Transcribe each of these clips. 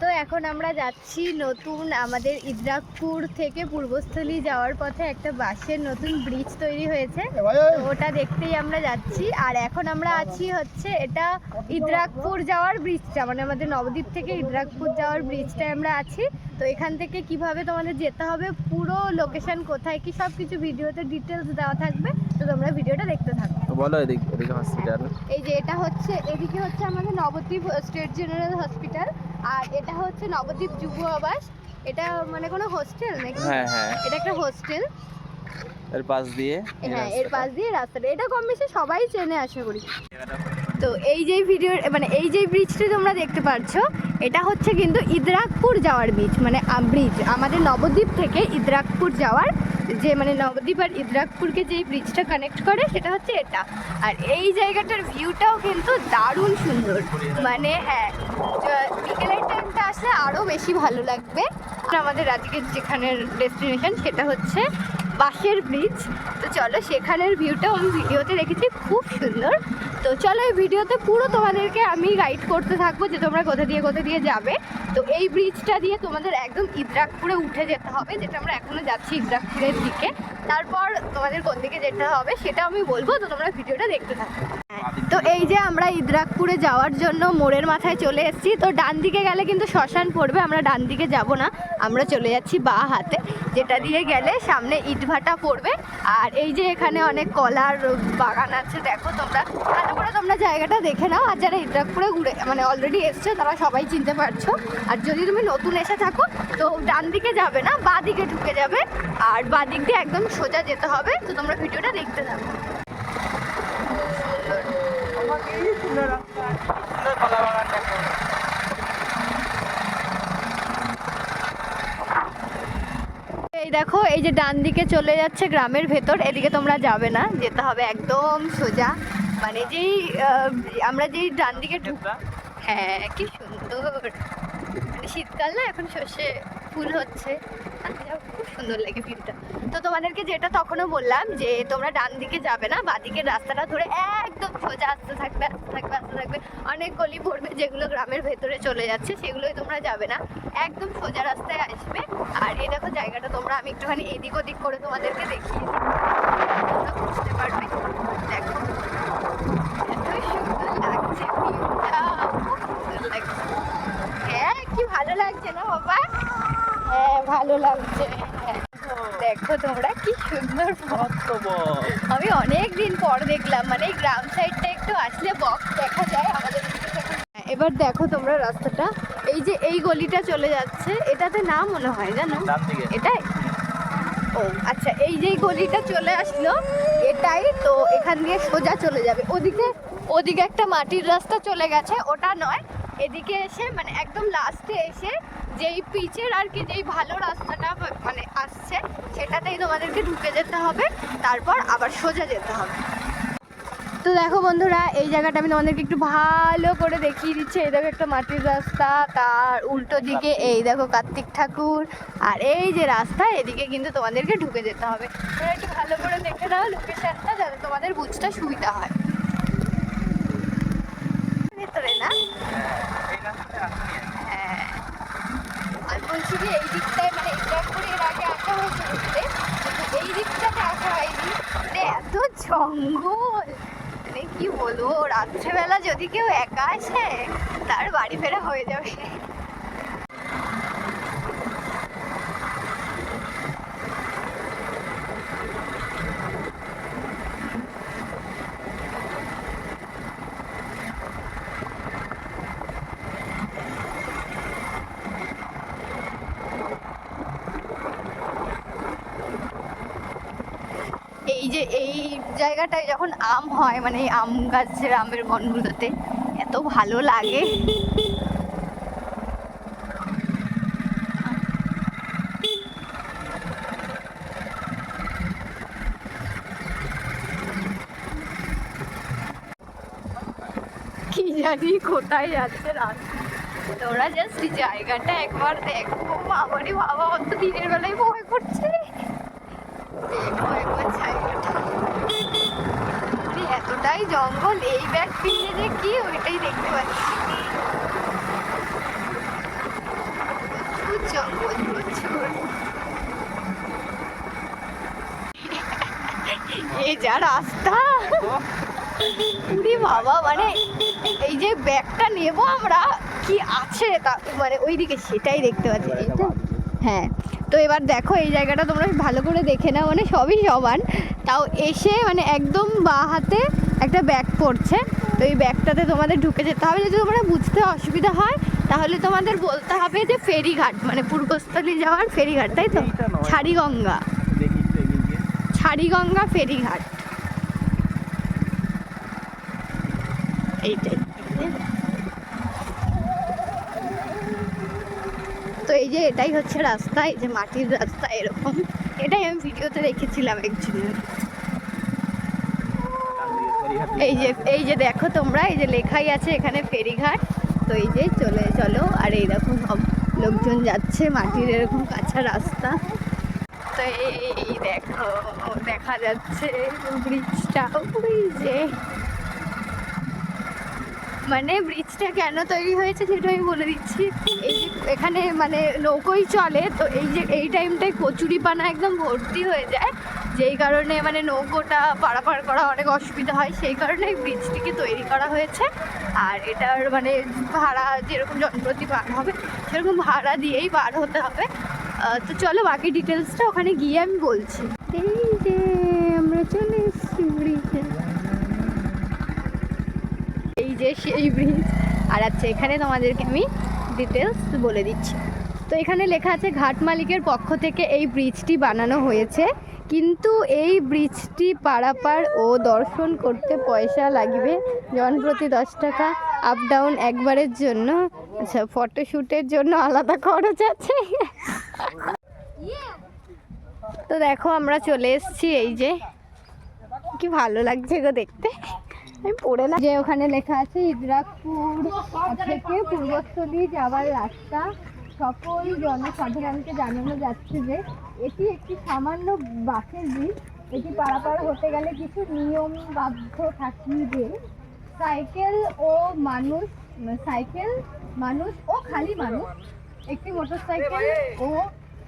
তো এখন আমরা যাচ্ছি নতুন আমাদের ইদ্রাকপুর থেকে পূর্বস্থলী যাওয়ার পথে একটা বাসের নতুন ব্রিজ তৈরি হয়েছে। ওটা দেখতেই আমরা যাচ্ছি। আর এখন আমরা আছি হচ্ছে এটা ইদ্রাকপুর যাওয়ার ব্রিজটা মানে আমাদের নবদ্বীপ থেকে ইদ্রাকপুর যাওয়ার ব্রিজটায় আমরা আছি। তো এখান থেকে কীভাবে তোমাদের যেতে হবে পুরো লোকেশন কোথায় কি সব কিছু ভিডিওতে ডিটেলস দেওয়া থাকবে তো তোমরা ভিডিওটা দেখতে থাকো। বলো এদিকে এদিকে হসপিটাল এই যে এটা হচ্ছে এদিকে হচ্ছে আমাদের নবদ্বীপ স্টেট জেনারেল হসপিটাল আর এটা হচ্ছে নবদ্বীপ যুব আবাস। এটা মানে কোনো হোস্টেল নাকি? হ্যাঁ হ্যাঁ। এটা একটা হোস্টেল এর পাশ দিয়ে হ্যাঁ এর পাশ দিয়ে রাস্তাটা। এটা কম বেশি সবাই চেনে আশা করি। তো এই যে ভিডিও মানে এই যে ব্রিজটি তোমরা দেখতে পাচ্ছ এটা হচ্ছে কিন্তু ইদ্রাকপুর যাওয়ার ব্রিজ মানে ব্রিজ আমাদের নবদ্বীপ থেকে ইদ্রাকপুর যাওয়ার যে মানে নবদ্বীপ আর ইদ্রাকপুরকে যে ব্রিজটা কানেক্ট করে, সেটা হচ্ছে এটা। আর এই জায়গাটার ভিউটাও কিন্তু দারুণ সুন্দর। মানে হ্যাঁ বিকেলের টাইমটা আসলে আরও বেশি ভালো লাগবে। আমাদের আজকের যেখানের ডেস্টিনেশন সেটা হচ্ছে বাঁশের ব্রিজ তো চলো সেখানের ভিউটাও আমি ভিডিওতে রেখেছি খুব সুন্দর। তো চলো এই ভিডিওতে পুরো তোমাদেরকে আমি গাইড করতে থাকব যে তোমরা কোথা দিয়ে কোথা দিয়ে যাবে। তো এই ব্রিজটা দিয়ে তোমাদের একদম ইদ্রাকপুরে উঠে যেতে হবে, যেটা আমরা এখনও যাচ্ছি ইদ্রাকপুরের দিকে। তারপর তোমাদের কোন দিকে যেতে হবে সেটা আমি বলব, তো তোমরা ভিডিওটা দেখতে থাকো। তো এই যে আমরা ইদ্রাকপুরে যাওয়ার জন্য মোড়ের মাথায় চলে এসেছি, তো ডান দিকে গেলে কিন্তু শ্মশান পড়বে, আমরা ডান দিকে যাব না, আমরা চলে যাচ্ছি বা হাতে। যেটা দিয়ে গেলে সামনে ইটভাটা পড়বে। আর এই যে এখানে অনেক কলার বাগান আছে, দেখো তোমরা। ভালো করে তোমরা জায়গাটা দেখে নাও। আর যারা ইদ্রাকপুরে ঘুরে মানে অলরেডি এসছে, তারা সবাই চিনতে পারছ। আর যদি তুমি নতুন এসে থাকো, তো ডান দিকে যাবে না, বা দিকে ঢুকে যাবে। আর বা দিক দিয়ে একদম সোজা যেতে হবে, তো তোমরা ভিডিওটা দেখতে থাকো এই দেখো এই যে ডান দিকে চলে যাচ্ছে গ্রামের ভেতর এদিকে তোমরা যাবে না যেতে হবে একদম সোজা। মানে যেই আমরা যেই ডান দিকে হ্যাঁ কি সুন্দর। মানে শীতকাল না এখন সর্ষে ফুল হচ্ছে। খুব সুন্দর লাগে ভিউটা তো তোমাদেরকে যেটা তখনও বললাম যে তোমরা ডান দিকে যাবে না বাদিকের রাস্তাটা ধরে একদম সোজা আসতে থাকবে আসতে থাকবে আসতে থাকবে। অনেক গলি পড়বে যেগুলো গ্রামের ভেতরে চলে যাচ্ছে সেগুলোই তোমরা যাবে না। একদম সোজা রাস্তায় আসবে আর এই দেখো জায়গাটা তোমরা আমি একটুখানি এদিক ওদিক করে তোমাদেরকে দেখিয়ে তোমরা বুঝতে পারবে। দেখো। এতই সুন্দর লাগছে হ্যাঁ কি ভালো লাগছে না বাবা? হ্যাঁ ভালো লাগছে। দেখো তোমরা কি সুন্দর আমি অনেক দিন পর দেখলাম মানে এই গ্রাম সাইডটা একটু আসলে বক দেখা যায় আমাদের এবার দেখো তোমরা রাস্তাটা। এই যে এই গলিটা চলে যাচ্ছে এটাতে না মনে হয় জানো? এটাই ও আচ্ছা এই যেই গলিটা চলে আসলো, এটাই তো এখান দিয়ে সোজা চলে যাবে। ওদিকে ওদিকে একটা মাটির রাস্তা চলে গেছে, ওটা নয়। এদিকে এসে মানে একদম লাস্টে এসে যেই পিচের আর কি যেই ভালো রাস্তাটা মানে আসছে, সেটাতেই তোমাদেরকে ঢুকে যেতে হবে, তারপর আবার সোজা যেতে হবে। তো দেখো বন্ধুরা এই জায়গাটা আমি তোমাদেরকে একটু ভালো করে দেখিয়ে দিচ্ছি। এই দেখো একটা মাটির রাস্তা তার উল্টো দিকে এই দেখো কার্তিক ঠাকুর। আর এই যে রাস্তা এদিকে কিন্তু তোমাদেরকে ঢুকে যেতে হবে। তোমরা একটু ভালো করে দেখে নাও লোকেশনটা যাতে তোমাদের বুঝতে সুবিধা হয়। ভেতরে না? হ্যাঁ। আমি বলছি যে এই দিকটায় মানে এটা করে এর আগে আসা হয়েছে এই দিকটাতে আসা হয়নি। মানে এত জঙ্গল। কি বলব? রাত্রেবেলা যদি কেউ একা আসে তার বাড়ি ফেরা হয়ে যাবে। এই যে এই জায়গাটায় যখন আম হয় মানে এই আম গাছের আমের বনগুলোতে এত ভালো লাগে। কি জানি কোথায় যাচ্ছে রাস্তা তোরা জাস্ট জায়গাটা একবার দেখো। বাবারে বাবা, অত দিনের বেলায় ভয় করছে দেখো একবার জায়গাটা মানে এতটাই জঙ্গল, এই ব্যাগ কিনলে যে কি? ওইটাই দেখতে পাচ্ছি। এই যা রাস্তা। উরি বাবা মানে এই যে ব্যাগটা নেব আমরা, কি আছে তা? মানে ওইদিকে সেটাই দেখতে পাচ্ছি। হ্যাঁ। তো এবার দেখো এই জায়গাটা তোমরা ভালো করে দেখে নাও মানে সবই সমান। তাও এসে মানে একদম বা হাতে একটা ব্যাগ পড়ছে। তো এই ব্যাগটাতে তোমাদের ঢুকে যেতে হবে। যদি তোমরা বুঝতে অসুবিধা হয় তাহলে তোমাদের বলতে হবে যে ফেরিঘাট মানে পূর্বস্থলী যাওয়ার ফেরিঘাট তাই তো? ছাড়িগঙ্গা। ছাড়িগঙ্গা ফেরিঘাট। এইটাই তো এই যে এটাই হচ্ছে রাস্তা এই যে মাটির রাস্তা এরকম। এটাই আমি ভিডিওতে দেখেছিলাম একজনের। এই যে এই যে দেখো তোমরা, এই যে লেখাই আছে এখানে ফেরিঘাট। তো এই যে চলে, চলো, আর এই দেখো সব লোকজন যাচ্ছে, মাটির এরকম কাঁচা রাস্তা। তো এই দেখো, দেখা যাচ্ছে ব্রিজটা ওই যে মানে ব্রিজটা কেন তৈরি হয়েছে সেটা আমি বলে দিচ্ছি। এই এখানে মানে নৌকোই চলে, তো এই যে এই টাইমটায় কচুরিপানা একদম ভর্তি হয়ে যায়। যেই কারণে মানে নৌকোটা পারাপার করা অনেক অসুবিধা হয়, সেই কারণে ব্রিজটিকে তৈরি করা হয়েছে। আর এটার মানে ভাড়া যেরকম জনপ্রতি পার হবে, সেরকম ভাড়া দিয়েই পার হতে হবে। তো চলো বাকি ডিটেলসটা ওখানে গিয়ে আমি বলছি। এই যে আমরা চলে এসেছি ব্রিজে এই যে সেই ব্রিজ। আর আচ্ছা এখানে তোমাদেরকে আমি ডিটেলস বলে দিচ্ছি। তো এখানে লেখা আছে, ঘাট মালিকের পক্ষ থেকে এই ব্রিজটি বানানো হয়েছে। কিন্তু এই ব্রিজটি পারাপার ও দর্শন করতে পয়সা লাগবে। জনপ্রতি দশ টাকা আপ ডাউন একবারের জন্য। আচ্ছা ফটোশ্যুটের জন্য আলাদা খরচ আছে? তো দেখো, আমরা চলে এসেছি এই যে। কি ভালো লাগছে গো দেখতে। যে ওখানে লেখা আছে, ইদ্রাকপুর থেকে পূর্বস্থলী যাওয়ার রাস্তা। সকল জনসাধারণকে জানানো যাচ্ছে যে, এটি একটি সামান্য বাসের ব্রিজ। এটি পারাপার হতে গেলে কিছু নিয়ম বাধ্য থাকি যে সাইকেল ও মানুষ, সাইকেল মানুষ ও খালি মানুষ, একটি মোটরসাইকেল ও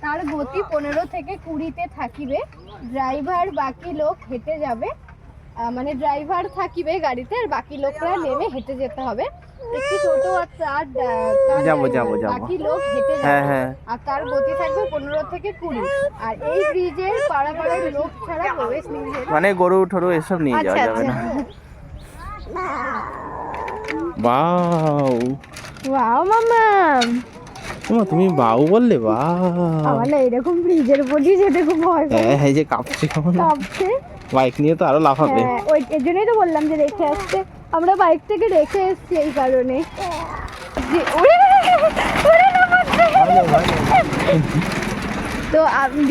তার গতি পনেরো থেকে কুড়িতে থাকিবে। ড্রাইভার, বাকি লোক হেঁটে যাবে। মানে ড্রাইভার থাকিবে গাড়িতে আর বাকি লোকরা নেমে হেঁটে যেতে হবে। একটি টোটো আর তার যাব, যাব, যাব। বাকি লোক হেঁটে হ্যাঁ যাবে। হ্যাঁ। আর তার গতি থাকবে পনেরো থেকে কুড়ি। আর এই ব্রিজের পাড়াপাড়ের লোক ছাড়া প্রবেশ নিষেধ মানে গরু ঠরু এসব নিয়ে আচ্ছা যাওয়া যাবে আচ্ছা না। বাউ ওয়াও। মামা তোমা তুমি বাউ বললে বা আমার না এরকম ব্রিজের উপর দিয়ে যেতে খুব ভয় হ্যাঁ এই যে কাঁপছে। কেমন কাঁপছে। বাইক নিয়ে তো আরও লাফাবে। হ্যাঁ ওই এর জন্যই তো বললাম যে রেখে আসতে। আমরা বাইক থেকে রেখে এসেছি এই কারণে। যে ওরে ওরে। তো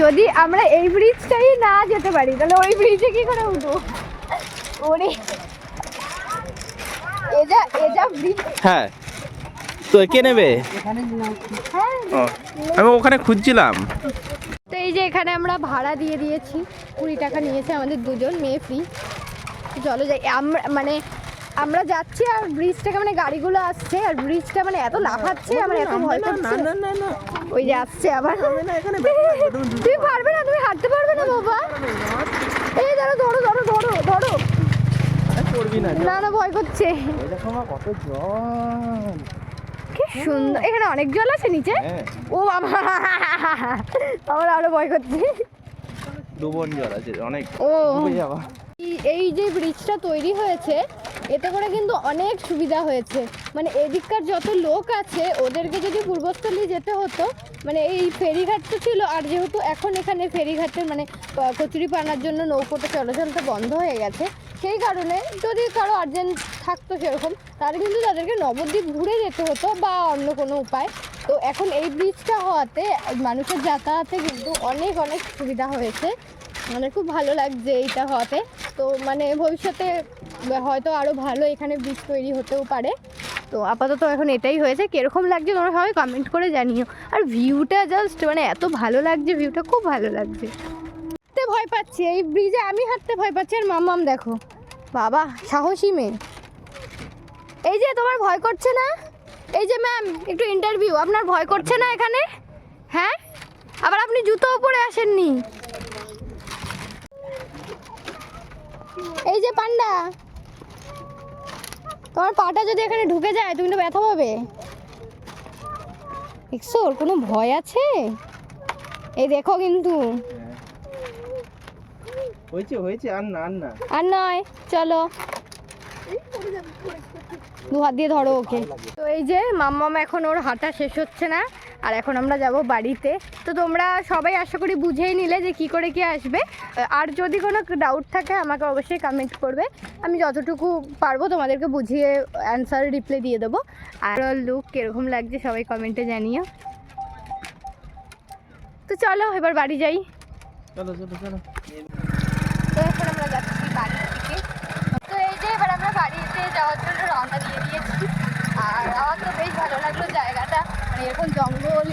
যদি আমরা এই ব্রিজটাই না যেতে পারি তাহলে ওই ব্রিজে কি করে উঠবো? ওরে। এজা এজা ব্রিজ হ্যাঁ। তো কে নেবে? হ্যাঁ। আমি ওখানে খুঁজছিলাম। এই যে এখানে আমরা ভাড়া দিয়ে দিয়েছি কুড়ি টাকা নিয়েছে আমাদের দুজন মেয়ে ফ্রি চলো যাই আমরা মানে আমরা যাচ্ছি আর ব্রিজটাকে মানে গাড়িগুলো আসছে আর ব্রিজটা মানে এত লাফাচ্ছে আমার এত ভয় করছে। ওই যে আসছে আবার। তুমি পারবে না তুমি হাঁটতে পারবে না বাবা। এই ধরো ধরো ধরো ধরো। ধরো না না না ভয় করছে। কত জল কি সুন্দর। এখানে অনেক জল আছে নিচে। হ্যাঁ। ও বাবা আমার আরও ভয় করছে। ডুবন জল আছে অনেক। ও। এই- যে ব্রিজটা তৈরি হয়েছে এতে করে কিন্তু অনেক সুবিধা হয়েছে। মানে এদিককার যত লোক আছে ওদেরকে যদি পূর্বস্থলী যেতে হতো মানে এই ফেরিঘাট তো ছিল আর যেহেতু এখন এখানে ফেরিঘাটের মানে কচুরিপানার জন্য নৌকোটা চলাচলটা বন্ধ হয়ে গেছে সেই কারণে যদি কারও আর্জেন্ট থাকতো সেরকম, তাহলে কিন্তু তাদেরকে নবদ্বীপ ঘুরে যেতে হতো বা অন্য কোনো উপায়। তো এখন এই ব্রিজটা হওয়াতে মানুষের যাতায়াতে কিন্তু অনেক অনেক সুবিধা হয়েছে। মানে খুব ভালো লাগছে এইটা হওয়াতে। তো মানে ভবিষ্যতে হয়তো আরও ভালো এখানে ব্রিজ তৈরি হতেও পারে। তো আপাতত এখন এটাই হয়েছে। কীরকম লাগছে তোমরা সবাই কমেন্ট করে জানিও। আর ভিউটা জাস্ট মানে এত ভালো লাগছে ভিউটা খুব ভালো লাগছে। ভয় পাচ্ছি। এই ব্রিজে আমি হাঁটতে ভয় পাচ্ছি। আর মাম্মাম দেখো। বাবা, সাহসী মেয়ে। এই যে তোমার ভয় করছে না? এই যে ম্যাম একটু ইন্টারভিউ আপনার ভয় করছে না এখানে? হ্যাঁ? আবার আপনি জুতোও পরে আসেননি। এই যে পান্ডা। তোমার পাটা যদি এখানে ঢুকে যায়, তুমি তো ব্যথা পাবে। কোনো ভয় আছে? এই দেখো কিন্তু। হয়েছে হয়েছে আর না আর না। আর নয় চলো। দু হাত দিয়ে ধরো ওকে। তো এই যে মাম্মাম এখন ওর হাঁটা শেষ হচ্ছে না আর এখন আমরা যাব বাড়িতে। তো তোমরা সবাই আশা করি বুঝেই নিলে যে কি করে কি আসবে। আর যদি কোনো ডাউট থাকে আমাকে অবশ্যই কমেন্ট করবে। আমি যতটুকু পারব তোমাদেরকে বুঝিয়ে অ্যান্সার রিপ্লাই দিয়ে দেবো। আর লুক কীরকম লাগছে সবাই কমেন্টে জানিও। তো চলো এবার বাড়ি যাই। চলো চলো চলো তো এখন আমরা যাচ্ছি বাড়ি থেকে তো এই যে এবার আমরা বাড়িতে যাওয়ার জন্য রওনা দিয়ে দিয়েছি এরকম জঙ্গল